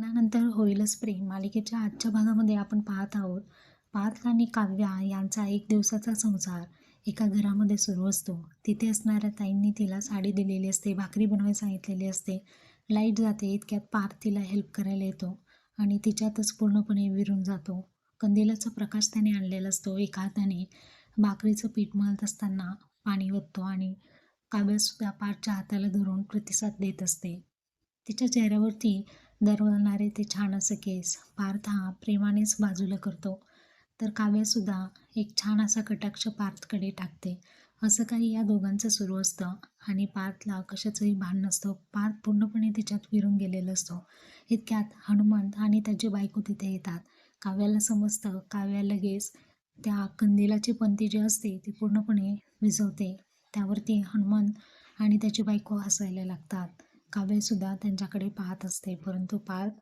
लग्नानंतर होईलच प्रेम. मालिकेच्या आजच्या भागामध्ये आपण पाहत आहोत पार्थ आणि काव्या यांचा एक दिवसाचा संसार एका घरामध्ये सुरू असतो. तिथे असणाऱ्या ताईंनी तिला साडी दिलेली असते भाकरी बनवायला सांगितलेली असते. लाइट जाते इतक्यात पार्थ तिला हेल्प करायला येतो आणि तिच्यातच पूर्णपणे विरून जातो. कंदिलाचा प्रकाश त्याने आणलेला असतो. एका हाताने भाकरीचं पीठ मळत असताना पाणी ओततो आणि काव्यासुद्धा पारच्या हाताला धरून प्रतिसाद देत असते. तिच्या चेहऱ्यावरती दरवळणारे ते छान असं केस पार्थ हा प्रेमानेच बाजूला करतो. तर काव्यासुद्धा एक छान असा कटाक्ष पार्थकडे टाकते. असं काही या दोघांचं सुरू असतं आणि पार्थला कशाचंही भान नसतं. पार्थ पूर्णपणे तिच्यात विरून गेलेला असतो. इतक्यात हनुमंत आणि त्याची बायको तिथे येतात. काव्याला समजतं काव्या लगेच त्या कंदिलाची पंती जी असते ती पूर्णपणे विझवते. त्यावरती हनुमंत आणि त्याची बायको हसायला लागतात. काव्यसुद्धा त्यांच्याकडे पाहत असते परंतु पार